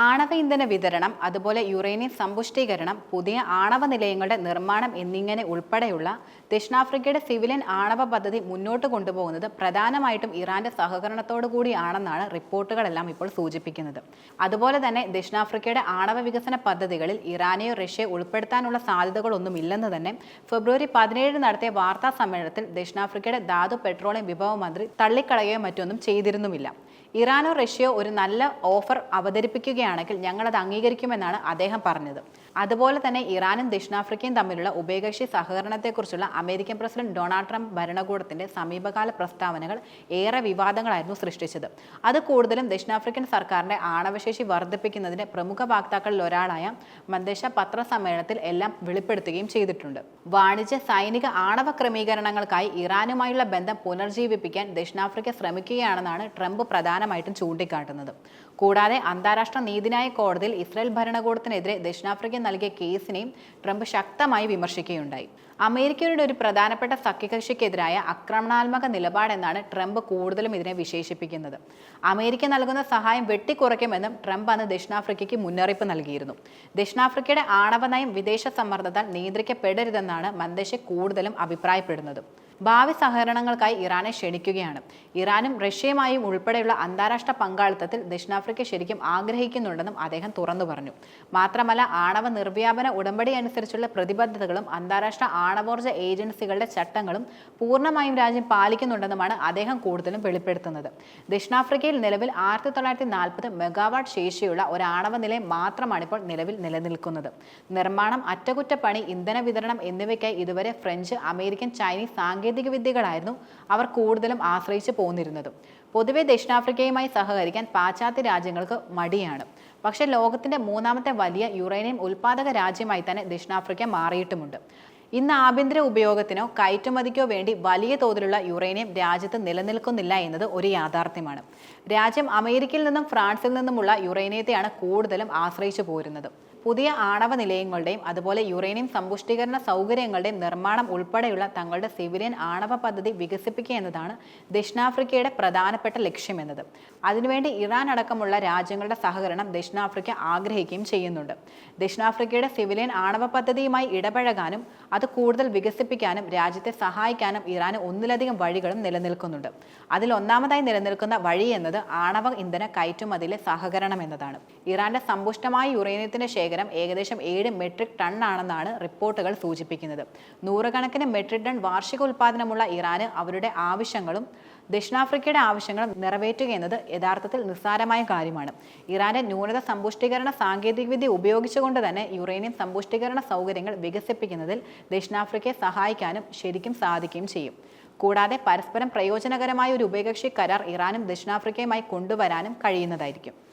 ആണവ ഇന്ധന വിതരണം അതുപോലെ യുറേനിയം സമ്പുഷ്ടീകരണം പുതിയ ആണവ നിലയങ്ങളുടെ നിർമ്മാണം എന്നിങ്ങനെ ഉൾപ്പെടെയുള്ള ദക്ഷിണാഫ്രിക്കയുടെ സിവിലിയൻ ആണവ പദ്ധതി മുന്നോട്ട് കൊണ്ടുപോകുന്നത് പ്രധാനമായിട്ടും ഇറാന്റെ സഹകരണത്തോടു കൂടിയാണെന്നാണ് റിപ്പോർട്ടുകളെല്ലാം ഇപ്പോൾ സൂചിപ്പിക്കുന്നത്. അതുപോലെ തന്നെ ദക്ഷിണാഫ്രിക്കയുടെ ആണവ വികസന പദ്ധതികളിൽ ഇറാനെയോ റഷ്യയോ ഉൾപ്പെടുത്താനുള്ള സാധ്യതകളൊന്നും ഇല്ലെന്ന് തന്നെ ഫെബ്രുവരി പതിനേഴ് നടത്തിയ വാർത്താ സമ്മേളനത്തിൽ ദക്ഷിണാഫ്രിക്കയുടെ ധാതു പെട്രോളിയം വിഭവ മന്ത്രി തള്ളിക്കളയുകയോ മറ്റൊന്നും ചെയ്തിരുന്നുമില്ല. ഇറാനോ റഷ്യയോ ഒരു നല്ല ഓഫർ അവതരിപ്പിക്കുകയാണെങ്കിൽ ഞങ്ങളത് അംഗീകരിക്കുമെന്നാണ് അദ്ദേഹം പറഞ്ഞത്. അതുപോലെ തന്നെ ഇറാനും ദക്ഷിണാഫ്രിക്കയും തമ്മിലുള്ള ഉഭയകക്ഷി സഹകരണത്തെക്കുറിച്ചുള്ള അമേരിക്കൻ പ്രസിഡന്റ് ഡൊണാൾഡ് ട്രംപ് ഭരണകൂടത്തിന്റെ സമീപകാല പ്രസ്താവനകൾ ഏറെ വിവാദങ്ങളായിരുന്നു സൃഷ്ടിച്ചത്. അത് കൂടുതലും ദക്ഷിണാഫ്രിക്കൻ സർക്കാരിന്റെ ആണവശേഷി വർദ്ധിപ്പിക്കുന്നതിന്റെ പ്രമുഖ വാക്താക്കളിൽ ഒരാളായ മന്ദേശ പത്രസമ്മേളനത്തിൽ എല്ലാം വെളിപ്പെടുത്തുകയും ചെയ്തിട്ടുണ്ട്. വാണിജ്യ സൈനിക ആണവ ക്രമീകരണങ്ങൾക്കായി ഇറാനുമായുള്ള ബന്ധം പുനർജീവിപ്പിക്കാൻ ദക്ഷിണാഫ്രിക്ക ശ്രമിക്കുകയാണെന്നാണ് ട്രംപ് പ്രധാനമായിട്ടും ചൂണ്ടിക്കാട്ടുന്നത്. കൂടാതെ അന്താരാഷ്ട്ര നീതിന്യായ കോടതിയിൽ ഇസ്രായേൽ ഭരണകൂടത്തിനെതിരെ ദക്ഷിണാഫ്രിക്ക നൽകിയ കേസിനെയും ട്രംപ് ശക്തമായി വിമർശിക്കുകയുണ്ടായി. അമേരിക്കയുടെ ഒരു പ്രധാനപ്പെട്ട സഖ്യകക്ഷിക്കെതിരായ ആക്രമണാത്മക നിലപാടെന്നാണ് ട്രംപ് കൂടുതലും ഇതിനെ വിശേഷിപ്പിക്കുന്നത്. അമേരിക്ക നൽകുന്ന സഹായം വെട്ടിക്കുറയ്ക്കുമെന്നും ട്രംപ് അന്ന് ദക്ഷിണാഫ്രിക്കയ്ക്ക് മുന്നറിയിപ്പ് നൽകിയിരുന്നു. ദക്ഷിണാഫ്രിക്കയുടെ ആണവ നയം വിദേശ സമ്മർദ്ദത്താൽ നിയന്ത്രിക്കപ്പെടരുതെന്നാണ് മന്ദേശെ കൂടുതലും അഭിപ്രായപ്പെടുന്നത്. ഭാവി സഹകരണങ്ങൾക്കായി ഇറാനെ ക്ഷണിക്കുകയാണ്. ഇറാനും റഷ്യയുമായും ഉൾപ്പെടെയുള്ള അന്താരാഷ്ട്ര പങ്കാളിത്തത്തിൽ ദക്ഷിണാഫ്രിക്ക ശരിക്കും ആഗ്രഹിക്കുന്നുണ്ടെന്നും അദ്ദേഹം തുറന്നു പറഞ്ഞു. മാത്രമല്ല ആണവ നിർവ്യാപന ഉടമ്പടി അനുസരിച്ചുള്ള പ്രതിബദ്ധതകളും അന്താരാഷ്ട്ര ആണവോർജ ഏജൻസികളുടെ ചട്ടങ്ങളും പൂർണമായും രാജ്യം പാലിക്കുന്നുണ്ടെന്നുമാണ് അദ്ദേഹം കൂടുതലും വെളിപ്പെടുത്തുന്നത്. ദക്ഷിണാഫ്രിക്കയിൽ നിലവിൽ ആയിരത്തി തൊള്ളായിരത്തി നാൽപ്പത് മെഗാവാട്ട് ശേഷിയുള്ള ഒരു ആണവ നിലയം മാത്രമാണ് ഇപ്പോൾ നിലവിൽ നിലനിൽക്കുന്നത്. നിർമ്മാണം അറ്റകുറ്റപ്പണി ഇന്ധന വിതരണം എന്നിവയ്ക്കായി ഇതുവരെ ഫ്രഞ്ച് അമേരിക്കൻ ചൈനീസ് സാങ്കേതിക വിദ്യകളായിരുന്നു അവർ കൂടുതലും ആശ്രയിച്ചു പോന്നിരുന്നതും. പൊതുവെ ദക്ഷിണാഫ്രിക്കയുമായി സഹകരിക്കാൻ പാശ്ചാത്യ രാജ്യങ്ങൾക്ക് മടിയാണ്. പക്ഷേ ലോകത്തിന്റെ മൂന്നാമത്തെ വലിയ യുറേനിയം ഉൽപ്പാദക രാജ്യമായി തന്നെ ദക്ഷിണാഫ്രിക്ക മാറിയിട്ടുമുണ്ട്. ഇന്ന് ആഭ്യന്തര ഉപയോഗത്തിനോ കയറ്റുമതിക്കോ വേണ്ടി വലിയ തോതിലുള്ള യുറേനിയം രാജ്യത്ത് നിലനിൽക്കുന്നില്ല എന്നത് ഒരു യാഥാർത്ഥ്യമാണ്. രാജ്യം അമേരിക്കയിൽ നിന്നും ഫ്രാൻസിൽ നിന്നുമുള്ള യുറേനിയത്തെയാണ് കൂടുതലും ആശ്രയിച്ചു പോരുന്നത്. പുതിയ ആണവ നിലയങ്ങളുടെയും അതുപോലെ യുറേനിയം സമ്പുഷ്ടീകരണ സൗകര്യങ്ങളുടെയും നിർമ്മാണം ഉൾപ്പെടെയുള്ള തങ്ങളുടെ സിവിലിയൻ ആണവ പദ്ധതി വികസിപ്പിക്കുക എന്നതാണ് ദക്ഷിണാഫ്രിക്കയുടെ പ്രധാനപ്പെട്ട ലക്ഷ്യമെന്നത് അതിനുവേണ്ടി ഇറാൻ അടക്കമുള്ള രാജ്യങ്ങളുടെ സഹകരണം ദക്ഷിണാഫ്രിക്ക ആഗ്രഹിക്കുകയും ചെയ്യുന്നുണ്ട്. ദക്ഷിണാഫ്രിക്കയുടെ സിവിലിയൻ ആണവ പദ്ധതിയുമായി ഇടപഴകാനും അത് കൂടുതൽ വികസിപ്പിക്കാനും രാജ്യത്തെ സഹായിക്കാനും ഇറാന് ഒന്നിലധികം വഴികളും നിലനിൽക്കുന്നുണ്ട്. അതിൽ ഒന്നാമതായി നിലനിൽക്കുന്ന വഴി എന്നത് ആണവ ഇന്ധന കയറ്റുമതിയിലെ സഹകരണം എന്നതാണ്. ഇറാന്റെ സമ്പുഷ്ടമായ യുറേനിയത്തിന്റെ ശേഖരം ഏകദേശം ഏഴ് മെട്രിക് ടൺ ആണെന്നാണ് റിപ്പോർട്ടുകൾ സൂചിപ്പിക്കുന്നത്. നൂറുകണക്കിന് മെട്രിക് ടൺ വാർഷിക ഉൽപ്പാദനമുള്ള ഇറാന് അവരുടെ ആവശ്യങ്ങളും ദക്ഷിണാഫ്രിക്കയുടെ ആവശ്യങ്ങളും നിറവേറ്റുക എന്നത് യഥാർത്ഥത്തിൽ നിസ്സാരമായ കാര്യമാണ്. ഇറാന്റെ ന്യൂനത സമ്പുഷ്ടീകരണ സാങ്കേതികവിദ്യ ഉപയോഗിച്ചുകൊണ്ട് തന്നെ യുറേനിയം സമ്പുഷ്ടീകരണ സൗകര്യങ്ങൾ വികസിപ്പിക്കുന്നതിൽ ദക്ഷിണാഫ്രിക്കയെ സഹായിക്കാനും ശരിക്കും സാധിക്കുകയും ചെയ്യും. കൂടാതെ പരസ്പരം പ്രയോജനകരമായ ഒരു ഉഭയകക്ഷി കരാർ ഇറാനും ദക്ഷിണാഫ്രിക്കയുമായി കൊണ്ടുവരാനും കഴിയുന്നതായിരിക്കും.